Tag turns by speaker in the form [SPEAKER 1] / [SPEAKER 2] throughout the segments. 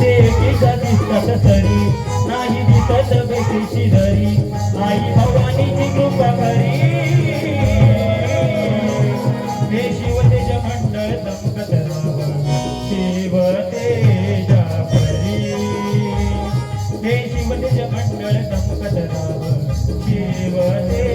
[SPEAKER 1] देवीचा दिसतात सरी नाही दिसत बेटीची धरी आई भवानीची कृपा करी हे शिव तेज मंडळ चमकत शिव तेजा परी हे शिव तेज मंडळ चमकत शिव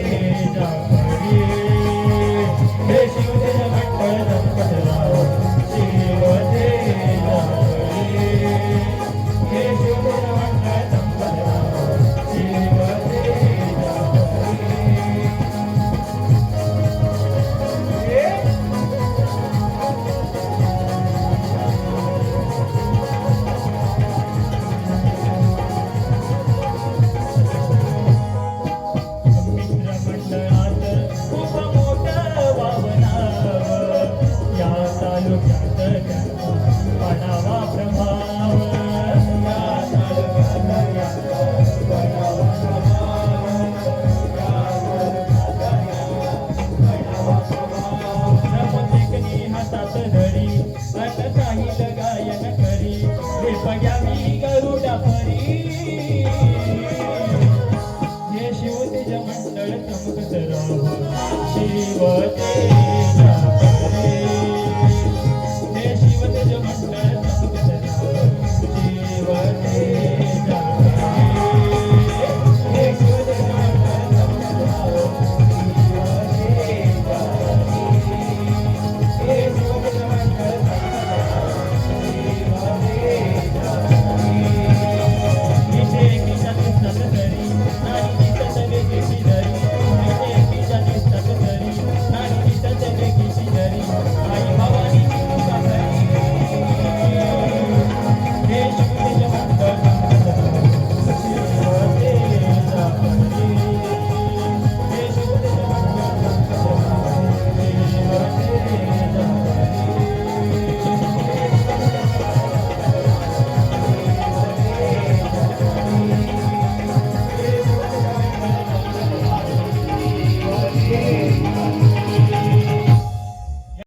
[SPEAKER 1] हे गरुडा परी. हे शिव मंडळ चमकत राहू. शिवते Thank you.